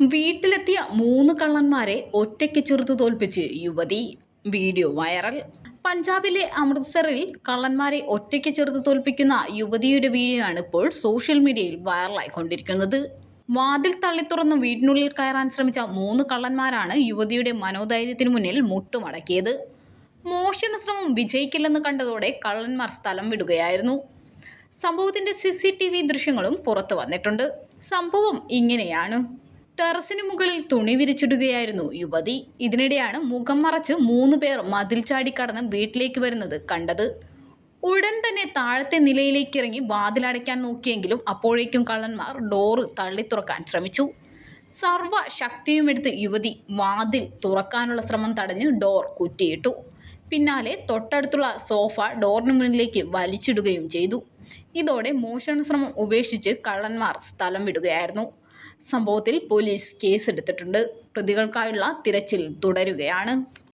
വീട്ടിലെത്തിയ മൂന്ന് കള്ളന്മാരെ ഒറ്റയ്ക്ക് ചെറുത്തു തോൽപ്പിച്ച് യുവതി. Video viral. പഞ്ചാബിലെ അമൃത്സറിൽ കള്ളന്മാരെ ഒറ്റയ്ക്ക് ചെറുത്തു തോൽപ്പിക്കുന്ന യുവതിയുടെ വീഡിയോ ആണ് ഇപ്പോൾ സോഷ്യൽ മീഡിയയിൽ വൈറലായിക്കൊണ്ടിരിക്കുന്നത് വാതിൽ തള്ളിത്തുറന്ന് വീടിനുള്ളിൽ കയറാൻ ശ്രമിച്ച മൂന്ന് കള്ളന്മാരാണ് യുവതിയുടെ മനോധൈര്യത്തിന് മുന്നിൽ മുട്ടുമടക്കിയത്. മോഷണ ശ്രമം വിജയിക്കില്ലെന്ന് കണ്ടതോടെ കള്ളന്മാർ സ്ഥലം വിടുകയായിരുന്നു. സംഭവത്തിന്റെ സി സി ടി വി ദൃശ്യങ്ങളും പുറത്തു വന്നിട്ടുണ്ട്. സംഭവം ഇങ്ങനെയാണ്. ടെറസിന് മുകളിൽ തുണി വിരിച്ചിടുകയായിരുന്നു യുവതി. ഇതിനിടെയാണ് മുഖം മറച്ച് മൂന്ന് പേർ മതിൽ ചാടി കടന്ന് വീട്ടിലേക്ക് വരുന്നത് കണ്ടത്. ഉടൻ തന്നെ താഴത്തെ നിലയിലേക്ക് ഇറങ്ങി വാതിലടയ്ക്കാൻ നോക്കിയെങ്കിലും അപ്പോഴേക്കും കള്ളന്മാർ ഡോറ് തള്ളി തുറക്കാൻ ശ്രമിച്ചു. സർവ ശക്തിയുമെടുത്ത് യുവതി വാതിൽ തുറക്കാനുള്ള ശ്രമം തടഞ്ഞ് ഡോർ കുറ്റിയിട്ടു. പിന്നാലെ തൊട്ടടുത്തുള്ള സോഫ ഡോറിന് മുന്നിലേക്ക് വലിച്ചിടുകയും ചെയ്തു. ഇതോടെ മോഷണ ശ്രമം ഉപേക്ഷിച്ച് കള്ളന്മാർ സ്ഥലം വിടുകയായിരുന്നു. സംഭവത്തിൽ പോലീസ് കേസെടുത്തിട്ടുണ്ട്. പ്രതികൾക്കായുള്ള തിരച്ചിൽ തുടരുകയാണ്.